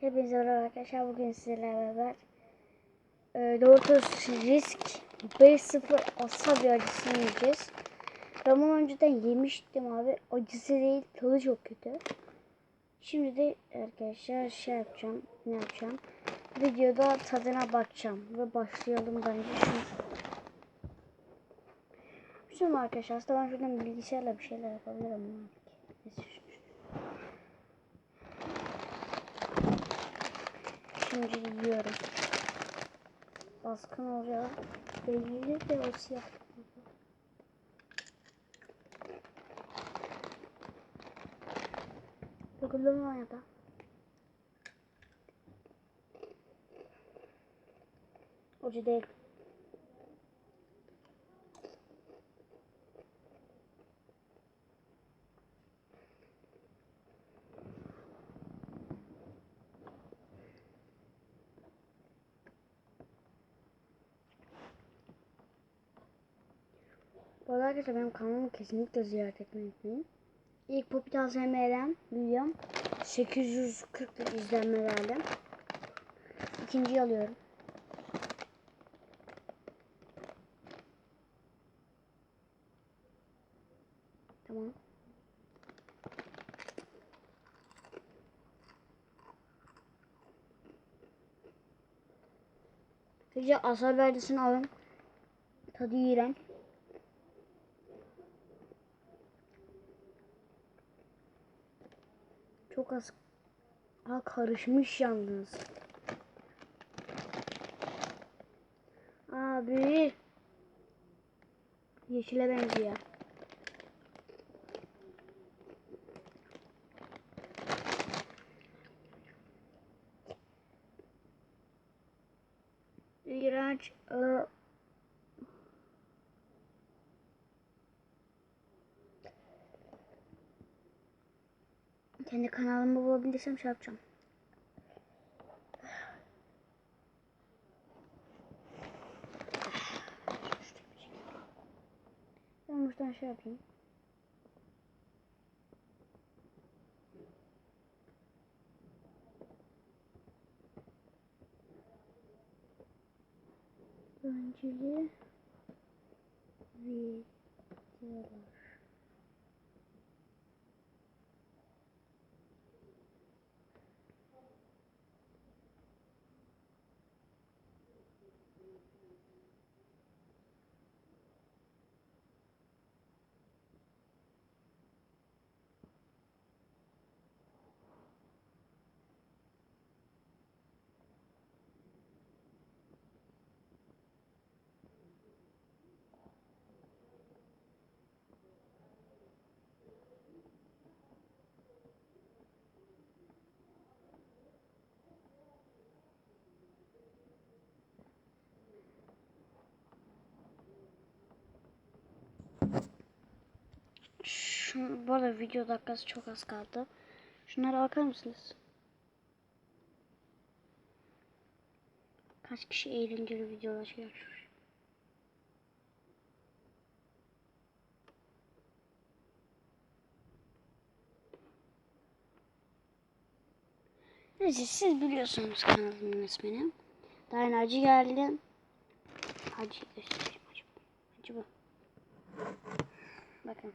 Hepinize merhaba arkadaşlar. Bugün sizlerle beraber e, Doritos Risk 5-0 Asabi acısını yiyeceğiz. Ben bunu önceden yemiştim abi. Acısı değil, tadı çok kötü. Şimdi de arkadaşlar şey yapacağım. Ne yapacağım? Videoda tadına bakacağım. Ve başlayalım bence şimdi. Şimdi arkadaşlar aslında ben şuradan bilgisayarla bir şeyler yapabilirim. Neyse şu- Şimdi yiyorum. Baskın oluyor. Belli de o siyah. Ya da. Acı değil. Bu arada arkadaşlar benim kanalımı kesinlikle ziyaret etmeyi unutmayın. İlk Popit ASMR'den videom 840 izlenmelerle. İkinciyi alıyorum. Tamam. Sizce asal verdisini alın. Tadı iğrenç. Çok az ha, karışmış yalnız. Abi. Yeşile benziyor. İğrenç. Ee, Kendi kanalımı bulabilirsem şey yapacağım. Ben buradan şey yapayım. Önceli videolar. Şu, bu arada video dakikası çok az kaldı. Şunlara bakar mısınız? Kaç kişi eğlenceli videolar çekiyor. Neyse siz biliyorsunuz kanalımın ismini. Daha yeni acı geldi. Acı göstereyim acı. Acı bu. Bakın.